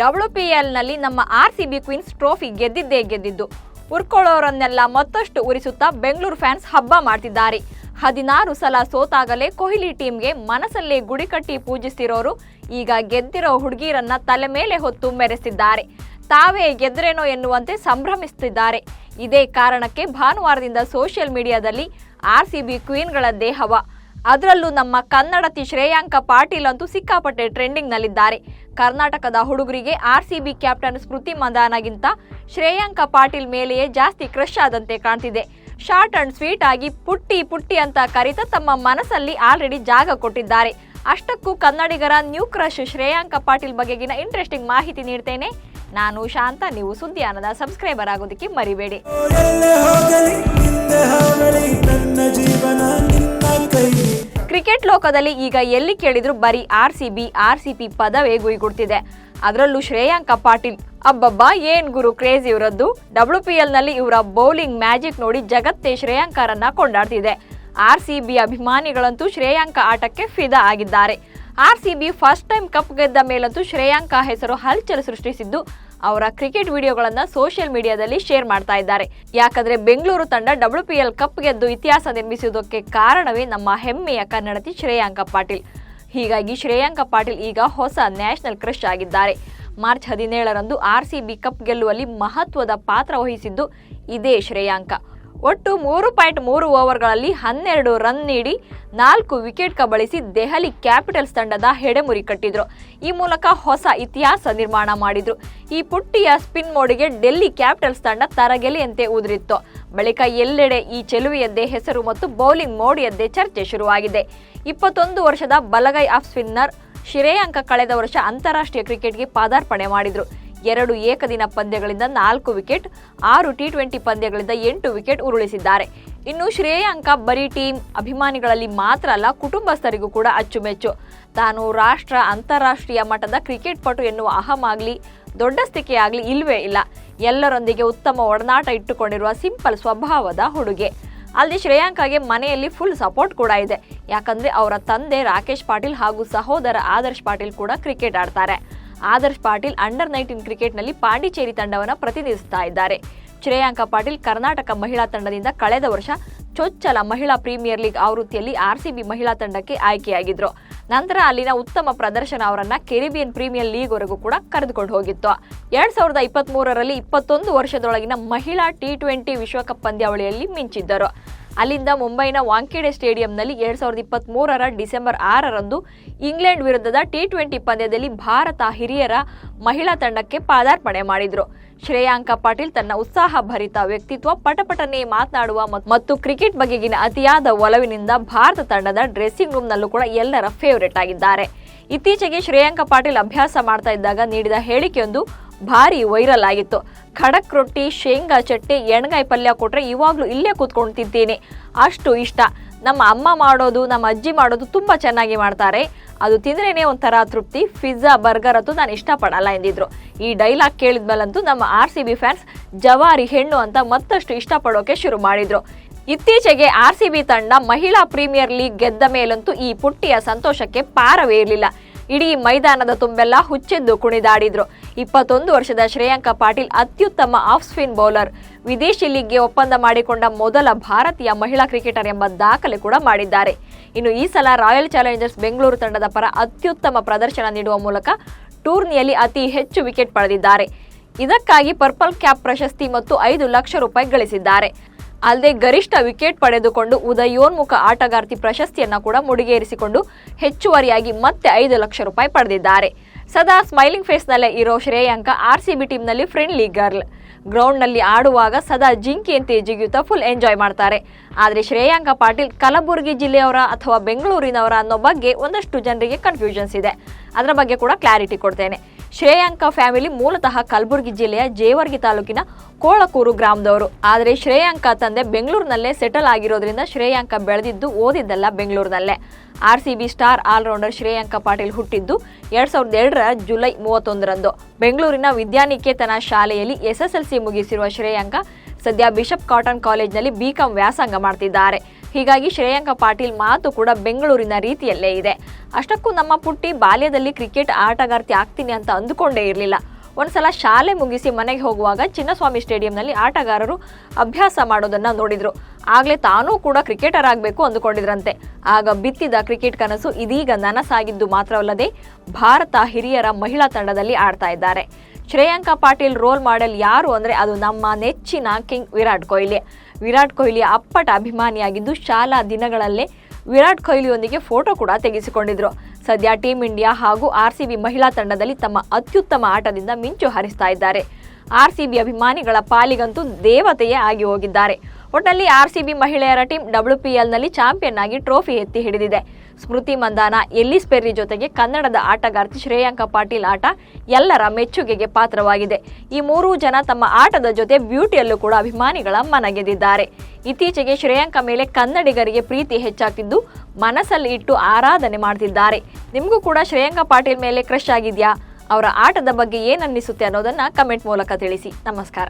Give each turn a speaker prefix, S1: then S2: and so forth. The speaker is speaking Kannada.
S1: ಡಬ್ಲ್ಯೂಪಿಎಲ್ನಲ್ಲಿ ನಮ್ಮ R C B queens trophy ಗೆದ್ದಿದ್ದೇ ಗೆದ್ದಿದ್ದು. ಉರ್ಕೊಳ್ಳೋರನ್ನೆಲ್ಲ ಮತ್ತಷ್ಟು ಉರಿಸುತ್ತಾ ಬೆಂಗಳೂರು ಫ್ಯಾನ್ಸ್ ಹಬ್ಬ ಮಾಡ್ತಿದ್ದಾರೆ. ಹದಿನಾರು ಸಲ ಸೋತಾಗಲೇ ಕೊಹ್ಲಿ ಟೀಮ್ಗೆ ಮನಸ್ಸಲ್ಲೇ ಗುಡಿ ಕಟ್ಟಿ ಪೂಜಿಸ್ತಿರೋರು ಈಗ ಗೆದ್ದಿರೋ ಹುಡುಗಿರನ್ನ ತಲೆ ಮೇಲೆ ಹೊತ್ತು ಮೆರೆಸಿದ್ದಾರೆ ತಾವೇ ಗೆದ್ರೇನೋ ಎನ್ನುವಂತೆ ಸಂಭ್ರಮಿಸುತ್ತಿದ್ದಾರೆ ಇದೇ ಕಾರಣಕ್ಕೆ ಭಾನುವಾರದಿಂದ ಸೋಷಿಯಲ್ ಮೀಡಿಯಾದಲ್ಲಿ ಆರ್ ಸಿ ಬಿ ಕ್ವೀನ್ಗಳ ಹವ ಅದರಲ್ಲೂ ನಮ್ಮ ಕನ್ನಡತಿ ಶ್ರೇಯಾಂಕ ಪಾಟೀಲ್ ಅಂತೂ ಸಿಕ್ಕಾಪಟ್ಟೆ ಟ್ರೆಂಡಿಂಗ್ನಲ್ಲಿದ್ದಾರೆ ಕರ್ನಾಟಕದ ಹುಡುಗರಿಗೆ R C B captain Smriti ಮಂದಾನಗಿಂತ Shreyanka Patil ಮೇಲೆಯೇ ಜಾಸ್ತಿ ಕ್ರಶ್ ಆದಂತೆ ಕಾಣ್ತಿದೆ. ಶಾರ್ಟ್ ಅಂಡ್ ಸ್ವೀಟ್ ಆಗಿ ಪುಟ್ಟಿ ಪುಟ್ಟಿ ಅಂತ ಕರಿತ ತಮ್ಮ ಮನಸ್ಸಲ್ಲಿ ಆಲ್ರೆಡಿ ಜಾಗ ಕೊಟ್ಟಿದ್ದಾರೆ. ಅಷ್ಟಕ್ಕೂ ಕನ್ನಡಿಗರ ನ್ಯೂ ಕ್ರಶ್ ಶ್ರೇಯಾಂಕ ಪಾಟೀಲ್ ಬಗೆಗಿನ ಇಂಟ್ರೆಸ್ಟಿಂಗ್ ಮಾಹಿತಿ ನೀಡ್ತೇನೆ. ನಾನು ಶಾಂತ, ನೀವು ಸುದ್ದಿಯಾನದ ಸಬ್ಸ್ಕ್ರೈಬರ್ ಆಗೋದಕ್ಕೆ ಮರಿಬೇಡಿ. ಕ್ರಿಕೆಟ್ ಲೋಕದಲ್ಲಿ ಈಗ ಎಲ್ಲಿ ಕೇಳಿದ್ರು ಬರೀ R C B, R C P ಪದವೇ ಗುಯ್ಗುಡ್ತಿದೆ ಅದರಲ್ಲೂ ಶ್ರೇಯಾಂಕ ಪಾಟೀಲ್. ಅಬ್ಬಬ್ಬಾ, ಏನ್ ಗುರು ಕ್ರೇಜ್ ಇವರದ್ದು? ಡಬ್ಲ್ಯೂ ಪಿ ಎಲ್ನಲ್ಲಿ ಇವರ ಬೌಲಿಂಗ್ ಮ್ಯಾಜಿಕ್ ನೋಡಿ ಜಗತ್ತೇ ಶ್ರೇಯಾಂಕರನ್ನ ಕೊಂಡಾಡ್ತಿದೆ. ಆರ್ ಸಿ ಬಿ ಅಭಿಮಾನಿಗಳಂತೂ ಶ್ರೇಯಾಂಕ ಆಟಕ್ಕೆ ಫಿದಾ ಆಗಿದ್ದಾರೆ. R C B first time cup ಗೆದ್ದ ಮೇಲಂತೂ ಶ್ರೇಯಾಂಕ ಹೆಸರು ಹಲ್ಚಲ್ ಸೃಷ್ಟಿಸಿದ್ದು, ಅವರ ಕ್ರಿಕೆಟ್ ವಿಡಿಯೋಗಳನ್ನು ಸೋಷಿಯಲ್ ಮೀಡಿಯಾದಲ್ಲಿ ಶೇರ್ ಮಾಡ್ತಾ ಇದ್ದಾರೆ. ಯಾಕಂದ್ರೆ ಬೆಂಗಳೂರು ತಂಡ ಡಬ್ಲ್ಯೂ ಪಿ ಎಲ್ ಕಪ್ ಗೆದ್ದು ಇತಿಹಾಸ ನಿರ್ಮಿಸುವುದಕ್ಕೆ ಕಾರಣವೇ ನಮ್ಮ ಹೆಮ್ಮೆಯ ಕನ್ನಡತಿ ಶ್ರೇಯಾಂಕ ಪಾಟೀಲ್. ಹೀಗಾಗಿ ಶ್ರೇಯಾಂಕ ಪಾಟೀಲ್ ಈಗ ಹೊಸ ನ್ಯಾಷನಲ್ ಕ್ರಶ್ ಆಗಿದ್ದಾರೆ. ಮಾರ್ಚ್ ಹದಿನೇಳರಂದು ಆರ್ ಸಿ ಬಿ ಕಪ್ ಗೆಲ್ಲುವಲ್ಲಿ ಮಹತ್ವದ ಪಾತ್ರ ವಹಿಸಿದ್ದು ಇದೇ ಶ್ರೇಯಾಂಕ. ಒಟ್ಟು ಮೂರು ಪಾಯಿಂಟ್ ಮೂರು ಓವರ್ಗಳಲ್ಲಿ ಹನ್ನೆರಡು ರನ್ ನೀಡಿ ನಾಲ್ಕು ವಿಕೆಟ್ ಕಬಳಿಸಿ ದೆಹಲಿ ಕ್ಯಾಪಿಟಲ್ಸ್ ತಂಡದ ಹೆಡೆಮುರಿ ಕಟ್ಟಿದ್ರು. ಈ ಮೂಲಕ ಹೊಸ ಇತಿಹಾಸ ನಿರ್ಮಾಣ ಮಾಡಿದ್ರು. ಈ ಪುಟ್ಟಿಯ ಸ್ಪಿನ್ ಮೋಡಿಗೆ ಡೆಲ್ಲಿ ಕ್ಯಾಪಿಟಲ್ಸ್ ತಂಡ ತರಗೆಲೆಯಂತೆ ಉದುರಿತ್ತು. ಬಳಿಕ ಎಲ್ಲೆಡೆ ಈ ಚೆಲುವೆಯದ್ದೇ ಹೆಸರು ಮತ್ತು ಬೌಲಿಂಗ್ ಮೋಡಿಯದ್ದೇ ಚರ್ಚೆ ಶುರುವಾಗಿದೆ. ಇಪ್ಪತ್ತೊಂದು ವರ್ಷದ ಬಲಗೈ ಆಫ್ ಸ್ಪಿನ್ನರ್ ಶ್ರೇಯಾಂಕ ಕಳೆದ ವರ್ಷ ಅಂತಾರಾಷ್ಟ್ರೀಯ ಕ್ರಿಕೆಟ್ಗೆ ಪಾದಾರ್ಪಣೆ ಮಾಡಿದ್ರು. ಎರಡು ಏಕದಿನ ಪಂದ್ಯಗಳಿಂದ ನಾಲ್ಕು ವಿಕೆಟ್, ಆರು ಟಿ ಟ್ವೆಂಟಿ ಪಂದ್ಯಗಳಿಂದ ಎಂಟು ವಿಕೆಟ್ ಉರುಳಿಸಿದ್ದಾರೆ. ಇನ್ನು ಶ್ರೇಯಾಂಕ ಬರೀ ಟೀಮ್ ಅಭಿಮಾನಿಗಳಲ್ಲಿ ಮಾತ್ರ ಅಲ್ಲ, ಕುಟುಂಬಸ್ಥರಿಗೂ ಕೂಡ ಅಚ್ಚುಮೆಚ್ಚು. ತಾನು ರಾಷ್ಟ್ರ, ಅಂತಾರಾಷ್ಟ್ರೀಯ ಮಟ್ಟದ ಕ್ರಿಕೆಟ್ ಪಟು ಎನ್ನುವ ಅಹಮಾಗ್ಲಿ ದೊಡ್ಡಸ್ತಿಕೆ ಆಗಲಿ ಇಲ್ಲವೇ ಇಲ್ಲ. ಎಲ್ಲರೊಂದಿಗೆ ಉತ್ತಮ ಒಡನಾಟ ಇಟ್ಟುಕೊಂಡಿರುವ ಸಿಂಪಲ್ ಸ್ವಭಾವದ ಹುಡುಗೆ. ಅಲ್ಲಿ ಶ್ರೇಯಾಂಕಾಗೆ ಮನೆಯಲ್ಲಿ ಫುಲ್ ಸಪೋರ್ಟ್ ಕೂಡ ಇದೆ. ಯಾಕಂದ್ರೆ ಅವರ ತಂದೆ ರಾಕೇಶ್ ಪಾಟೀಲ್ ಹಾಗೂ ಸಹೋದರ ಆದರ್ಶ್ ಪಾಟೀಲ್ ಕೂಡ ಕ್ರಿಕೆಟ್ ಆಡ್ತಾರೆ. ಆದರ್ಶ್ ಪಾಟೀಲ್ ಅಂಡರ್ ನೈನ್ಟೀನ್ ಕ್ರಿಕೆಟ್ನಲ್ಲಿ ಪಾಂಡಿಚೇರಿ ತಂಡವನ್ನು ಪ್ರತಿನಿಧಿಸ್ತಾ ಇದ್ದಾರೆ. ಶ್ರೇಯಾಂಕ ಪಾಟೀಲ್ ಕರ್ನಾಟಕ ಮಹಿಳಾ ತಂಡದಿಂದ ಕಳೆದ ವರ್ಷ ಚೊಚ್ಚಲ ಮಹಿಳಾ ಪ್ರೀಮಿಯರ್ ಲೀಗ್ ಆವೃತ್ತಿಯಲ್ಲಿ ಆರ್ಸಿಬಿ ಮಹಿಳಾ ತಂಡಕ್ಕೆ ಆಯ್ಕೆಯಾಗಿದ್ರು. ನಂತರ ಅಲ್ಲಿನ ಉತ್ತಮ ಪ್ರದರ್ಶನ ಅವರನ್ನ ಕೆರಿಬಿಯನ್ ಪ್ರೀಮಿಯರ್ ಲೀಗ್ ವರೆಗೂ ಕೂಡ ಕರೆದುಕೊಂಡು ಹೋಗಿತ್ತು. ಎರಡ್ ಸಾವಿರದ ಇಪ್ಪತ್ತ್ ಮೂರರಲ್ಲಿ ಇಪ್ಪತ್ತೊಂದು ವರ್ಷದೊಳಗಿನ ಮಹಿಳಾ ಟಿ ಟ್ವೆಂಟಿ ವಿಶ್ವಕಪ್ ಪಂದ್ಯಾವಳಿಯಲ್ಲಿ ಮಿಂಚಿದ್ದರು. ಅಲ್ಲಿಂದ ಮುಂಬೈನ ವಾಂಕೇಡೆ ಸ್ಟೇಡಿಯಂನಲ್ಲಿ ಎರಡ್ ಸಾವಿರದ ಇಪ್ಪತ್ತ್ ಮೂರರ ಡಿಸೆಂಬರ್ ಆರರಂದು ಇಂಗ್ಲೆಂಡ್ ವಿರುದ್ಧದ ಟಿ ಟ್ವೆಂಟಿ ಪಂದ್ಯದಲ್ಲಿ ಭಾರತ ಹಿರಿಯರ ಮಹಿಳಾ ತಂಡಕ್ಕೆ ಪಾದಾರ್ಪಣೆ ಮಾಡಿದ್ರು. ಶ್ರೇಯಾಂಕ ಪಾಟೀಲ್ ತನ್ನ ಉತ್ಸಾಹಭರಿತ ವ್ಯಕ್ತಿತ್ವ, ಪಟಪಟನೆ ಮಾತನಾಡುವ ಮತ್ತು ಕ್ರಿಕೆಟ್ ಬಗೆಗಿನ ಅತಿಯಾದ ಒಲವಿನಿಂದ ಭಾರತ ತಂಡದ ಡ್ರೆಸ್ಸಿಂಗ್ ರೂಮ್ನಲ್ಲೂ ಕೂಡ ಎಲ್ಲರ ಫೇವರೇಟ್ ಆಗಿದ್ದಾರೆ. ಇತ್ತೀಚೆಗೆ ಶ್ರೇಯಾಂಕ ಪಾಟೀಲ್ ಅಭ್ಯಾಸ ಮಾಡ್ತಾ ಇದ್ದಾಗ ನೀಡಿದ ಹೇಳಿಕೆಯೊಂದು ಭಾರಿ ವೈರಲ್ ಆಗಿತ್ತು. ಖಡಕ್ ರೊಟ್ಟಿ, ಶೇಂಗಾ ಚಟ್ನಿ, ಎಣ್ಗಾಯಿ ಪಲ್ಯ ಕೊಟ್ಟರೆ ಇವಾಗಲೂ ಇಲ್ಲೇ ಕೂತ್ಕೊಂಡು ಅಷ್ಟು ಇಷ್ಟ. ನಮ್ಮ ಅಮ್ಮ ಮಾಡೋದು, ನಮ್ಮ ಅಜ್ಜಿ ಮಾಡೋದು ತುಂಬ ಚೆನ್ನಾಗಿ ಮಾಡ್ತಾರೆ. ಅದು ತಿಂದ್ರೇನೆ ಒಂಥರ ತೃಪ್ತಿ. ಪಿಜ್ಜಾ, ಬರ್ಗರ್ ಅಂತೂ ನಾನು ಇಷ್ಟಪಡಲ್ಲ ಎಂದಿದ್ರು. ಈ ಡೈಲಾಗ್ ಕೇಳಿದ್ಮೇಲಂತೂ ನಮ್ಮ ಆರ್ ಸಿ ಬಿ ಫ್ಯಾನ್ಸ್ ಜವಾರಿ ಹೆಣ್ಣು ಅಂತ ಮತ್ತಷ್ಟು ಇಷ್ಟಪಡೋಕೆ ಶುರು ಮಾಡಿದ್ರು. ಇತ್ತೀಚೆಗೆ ಆರ್ ಸಿ ಬಿ ತಂಡ ಮಹಿಳಾ ಪ್ರೀಮಿಯರ್ ಲೀಗ್ ಗೆದ್ದ ಮೇಲಂತೂ ಈ ಪುಟ್ಟಿಯ ಸಂತೋಷಕ್ಕೆ ಪಾರವೇ ಇರಲಿಲ್ಲ. ಇಡೀ ಮೈದಾನದ ತುಂಬೆಲ್ಲ ಹುಚ್ಚೆದ್ದು ಕುಣಿದಾಡಿದ್ರು. ಇಪ್ಪತ್ತೊಂದು ವರ್ಷದ ಶ್ರೇಯಾಂಕ ಪಾಟೀಲ್ ಅತ್ಯುತ್ತಮ ಆಫ್ ಸ್ಪಿನ್ ಬೌಲರ್. ವಿದೇಶಿ ಲೀಗ್ಗೆ ಒಪ್ಪಂದ ಮಾಡಿಕೊಂಡ ಮೊದಲ ಭಾರತೀಯ ಮಹಿಳಾ ಕ್ರಿಕೆಟರ್ ಎಂಬ ದಾಖಲೆ ಕೂಡ ಮಾಡಿದ್ದಾರೆ. ಇನ್ನು ಈ ಸಲ ರಾಯಲ್ ಚಾಲೆಂಜರ್ಸ್ ಬೆಂಗಳೂರು ತಂಡದ ಪರ ಅತ್ಯುತ್ತಮ ಪ್ರದರ್ಶನ ನೀಡುವ ಮೂಲಕ ಟೂರ್ನಿಯಲ್ಲಿ ಅತಿ ಹೆಚ್ಚು ವಿಕೆಟ್ ಪಡೆದಿದ್ದಾರೆ. ಇದಕ್ಕಾಗಿ ಪರ್ಪಲ್ ಕ್ಯಾಪ್ ಪ್ರಶಸ್ತಿ ಮತ್ತು ಐದು ಲಕ್ಷ ರೂಪಾಯಿ ಗಳಿಸಿದ್ದಾರೆ. ಅಲ್ಲದೆ ಗರಿಷ್ಠ ವಿಕೆಟ್ ಪಡೆದುಕೊಂಡು ಉದಯೋನ್ಮುಖ ಆಟಗಾರ್ತಿ ಪ್ರಶಸ್ತಿಯನ್ನ ಕೂಡ ಮುಡಿಗೇರಿಸಿಕೊಂಡು ಹೆಚ್ಚುವರಿಯಾಗಿ ಮತ್ತೆ ಐದು ಲಕ್ಷ ರೂಪಾಯಿ ಪಡೆದಿದ್ದಾರೆ. ಸದಾ ಸ್ಮೈಲಿಂಗ್ ಫೇಸ್ನಲ್ಲೇ ಇರೋ ಶ್ರೇಯಾಂಕ ಆರ್ ಸಿ ಬಿ ಟೀಮ್ನಲ್ಲಿ ಫ್ರೆಂಡ್ಲಿ ಗರ್ಲ್. ಗ್ರೌಂಡ್ನಲ್ಲಿ ಆಡುವಾಗ ಸದಾ ಜಿಂಕಿಯಂತೆ ಜಿಗಿಯುತ್ತಾ ಫುಲ್ ಎಂಜಾಯ್ ಮಾಡ್ತಾರೆ. ಆದರೆ ಶ್ರೇಯಾಂಕ ಪಾಟೀಲ್ ಕಲಬುರಗಿ ಜಿಲ್ಲೆಯವರ ಅಥವಾ ಬೆಂಗಳೂರಿನವರ ಅನ್ನೋ ಬಗ್ಗೆ ಒಂದಷ್ಟು ಜನರಿಗೆ ಕನ್ಫ್ಯೂಷನ್ಸ್ ಇದೆ. ಅದರ ಬಗ್ಗೆ ಕೂಡ ಕ್ಲಾರಿಟಿ ಕೊಡ್ತೇನೆ. ಶ್ರೇಯಾಂಕ ಫ್ಯಾಮಿಲಿ ಮೂಲತಃ ಕಲಬುರಗಿ ಜಿಲ್ಲೆಯ ಜೇವರ್ಗಿ ತಾಲೂಕಿನ ಕೋಳಕೂರು ಗ್ರಾಮದವರು. ಆದರೆ ಶ್ರೇಯಾಂಕ ತಂದೆ ಬೆಂಗಳೂರಿನಲ್ಲೇ ಸೆಟಲ್ ಆಗಿರೋದ್ರಿಂದ ಶ್ರೇಯಾಂಕ ಬೆಳೆದಿದ್ದು ಓದಿದ್ದಲ್ಲ ಬೆಂಗಳೂರಿನಲ್ಲೇ. R C B star allrounder Shreyanka Patil ಹುಟ್ಟಿದ್ದು ಎರಡ್ ಸಾವಿರದ ಎರಡರ ಜುಲೈ ಮೂವತ್ತೊಂದರಂದು. ಬೆಂಗಳೂರಿನ ವಿದ್ಯಾನಿಕೇತನ ಶಾಲೆಯಲ್ಲಿ ಎಸ್ಎಸ್ಎಲ್ಸಿ ಮುಗಿಸಿರುವ ಶ್ರೇಯಾಂಕ ಸದ್ಯ ಬಿಷಪ್ ಕಾಟನ್ ಕಾಲೇಜ್ನಲ್ಲಿ ಬಿಕಾಂ ವ್ಯಾಸಂಗ ಮಾಡ್ತಿದ್ದಾರೆ. ಹೀಗಾಗಿ ಶ್ರೇಯಾಂಕ ಪಾಟೀಲ್ ಮಾತು ಕೂಡ ಬೆಂಗಳೂರಿನ ರೀತಿಯಲ್ಲೇ ಇದೆ. ಅಷ್ಟಕ್ಕೂ ನಮ್ಮ ಪುಟ್ಟಿ ಬಾಲ್ಯದಲ್ಲಿ ಕ್ರಿಕೆಟ್ ಆಟಗಾರ್ತಿ ಆಗ್ತೀನಿ ಅಂತ ಅಂದುಕೊಂಡೇ ಇರಲಿಲ್ಲ. ಒಂದ್ಸಲ ಶಾಲೆ ಮುಗಿಸಿ ಮನೆಗೆ ಹೋಗುವಾಗ ಚಿನ್ನಸ್ವಾಮಿ ಸ್ಟೇಡಿಯಂನಲ್ಲಿ ಆಟಗಾರರು ಅಭ್ಯಾಸ ಮಾಡೋದನ್ನ ನೋಡಿದ್ರು. ಆಗ್ಲೇ ತಾನೂ ಕೂಡ ಕ್ರಿಕೆಟರ್ ಆಗಬೇಕು ಅಂದುಕೊಂಡಿದ್ರಂತೆ. ಆಗ ಬಿತ್ತಿದ ಕ್ರಿಕೆಟ್ ಕನಸು ಇದೀಗ ನನಸಾಗಿದ್ದು ಮಾತ್ರವಲ್ಲದೆ ಭಾರತ ಹಿರಿಯರ ಮಹಿಳಾ ತಂಡದಲ್ಲಿ ಆಡ್ತಾ ಇದ್ದಾರೆ. ಶ್ರೇಯಾಂಕ ಪಾಟೀಲ್ ರೋಲ್ ಮಾಡೆಲ್ ಯಾರು ಅಂದ್ರೆ ಅದು ನಮ್ಮ ನೆಚ್ಚಿನ ಕಿಂಗ್ ವಿರಾಟ್ ಕೊಹ್ಲಿ. ವಿರಾಟ್ ಕೊಹ್ಲಿ ಅಪ್ಪಟ ಅಭಿಮಾನಿಯಾಗಿದ್ದು ಶಾಲಾ ದಿನಗಳಲ್ಲೇ ವಿರಾಟ್ ಕೊಹ್ಲಿಯೊಂದಿಗೆ ಫೋಟೋ ಕೂಡ ತೆಗೆಸಿಕೊಂಡಿದ್ರು. ಸದ್ಯ ಟೀಂ ಇಂಡಿಯಾ ಹಾಗೂ ಆರ್ಸಿಬಿ ಮಹಿಳಾ ತಂಡದಲ್ಲಿ ತಮ್ಮ ಅತ್ಯುತ್ತಮ ಆಟದಿಂದ ಮಿಂಚು ಹರಿಸ್ತಾ ಇದ್ದಾರೆ. ಆರ್ ಸಿ ಬಿ ಅಭಿಮಾನಿಗಳ ಪಾಲಿಗಂತೂ ದೇವತೆಯೇ ಆಗಿ ಹೋಗಿದ್ದಾರೆ. ಒಟ್ಟಲ್ಲಿ ಬಿ ಮಹಿಳೆಯರ ಟೀಂ ಎಲ್ನಲ್ಲಿ ಚಾಂಪಿಯನ್ ಆಗಿ ಟ್ರೋಫಿ ಎತ್ತಿ ಹಿಡಿದಿದೆ. ಸ್ಮೃತಿ ಮಂದಾನ ಎಲ್ಲಿಸ್ ಪೆರ್ರಿ ಜೊತೆಗೆ ಕನ್ನಡದ ಆಟಗಾರ್ತಿ ಶ್ರೇಯಾಂಕ ಪಾಟೀಲ್ ಆಟ ಎಲ್ಲರ ಮೆಚ್ಚುಗೆಗೆ ಪಾತ್ರವಾಗಿದೆ. ಈ ಮೂರೂ ಜನ ತಮ್ಮ ಆಟದ ಜೊತೆ ಬ್ಯೂಟಿಯಲ್ಲೂ ಕೂಡ ಅಭಿಮಾನಿಗಳ ಮನಗೆದಿದ್ದಾರೆ. ಇತ್ತೀಚೆಗೆ ಶ್ರೇಯಾಂಕ ಮೇಲೆ ಕನ್ನಡಿಗರಿಗೆ ಪ್ರೀತಿ ಹೆಚ್ಚಾಗ್ತಿದ್ದು ಮನಸ್ಸಲ್ಲಿ ಇಟ್ಟು ಆರಾಧನೆ ಮಾಡ್ತಿದ್ದಾರೆ. ನಿಮಗೂ ಕೂಡ ಶ್ರೇಯಾಂಕ ಪಾಟೀಲ್ ಮೇಲೆ ಕ್ರಶ್ ಆಗಿದೆಯಾ? ಅವರ ಆಟದ ಬಗ್ಗೆ ಏನನ್ನಿಸುತ್ತೆ ಅನ್ನೋದನ್ನು ಕಮೆಂಟ್ ಮೂಲಕ ತಿಳಿಸಿ. ನಮಸ್ಕಾರ.